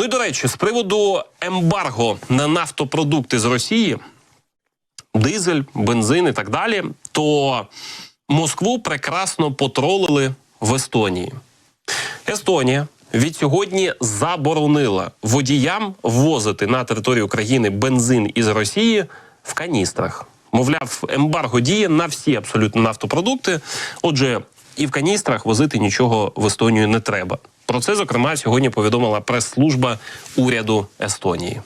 Ну і до речі, з приводу ембарго на нафтопродукти з Росії, дизель, бензин і так далі, то Москву прекрасно потролили в Естонії. Естонія від сьогодні заборонила водіям ввозити на територію країни бензин із Росії в каністрах. Мовляв, ембарго діє на всі абсолютно нафтопродукти. Отже, і в каністрах возити нічого в Естонію не треба. Про це, зокрема, сьогодні повідомила прес-служба уряду Естонії.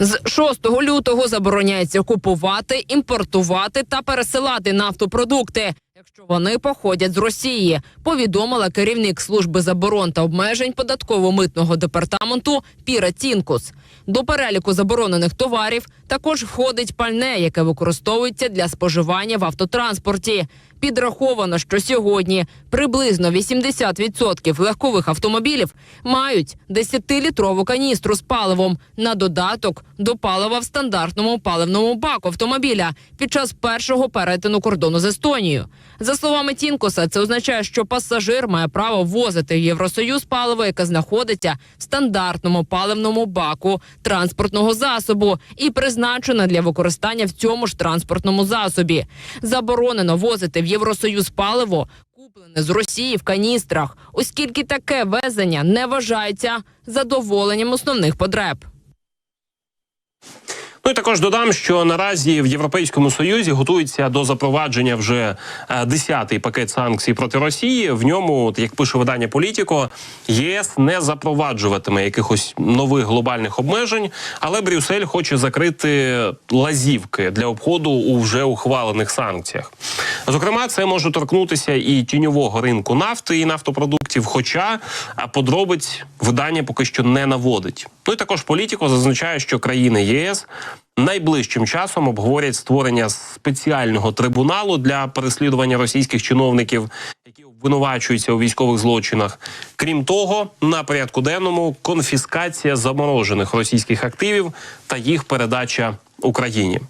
З 6 лютого забороняється купувати, імпортувати та пересилати нафтопродукти, якщо вони походять з Росії. Повідомила керівник служби заборон та обмежень податково-митного департаменту Піра Цінкус. До переліку заборонених товарів також входить пальне, яке використовується для споживання в автотранспорті. Підраховано, що сьогодні приблизно 80% легкових автомобілів мають 10-літрову каністру з паливом на додаток до палива в стандартному паливному баку автомобіля під час першого перетину кордону з Естонією. За словами Тінкоса, це означає, що пасажир має право ввозити в Євросоюз паливо, яке знаходиться в стандартному паливному баку транспортного засобу і призначене для використання в цьому ж транспортному засобі. Заборонено возити в Євросоюз паливо, куплене з Росії в каністрах, оскільки таке везення не вважається задоволенням основних потреб. Ну і також додам, що наразі в Європейському Союзі готується до запровадження вже е, десятий пакет санкцій проти Росії. В ньому, як пише видання Політіко, ЄС не запроваджуватиме якихось нових глобальних обмежень, але Брюссель хоче закрити лазівки для обходу у вже ухвалених санкціях. Зокрема, це може торкнутися і тіньового ринку нафти і нафтопродуктів. Хоча подробиць видання поки що не наводить. Ну і також політико зазначає, що країни ЄС найближчим часом обговорять створення спеціального трибуналу для переслідування російських чиновників, які обвинувачуються у військових злочинах. Крім того, на порядку денному конфіскація заморожених російських активів та їх передача Україні.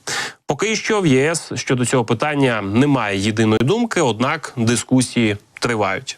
Поки що в ЄС щодо цього питання немає єдиної думки однак дискусії тривають.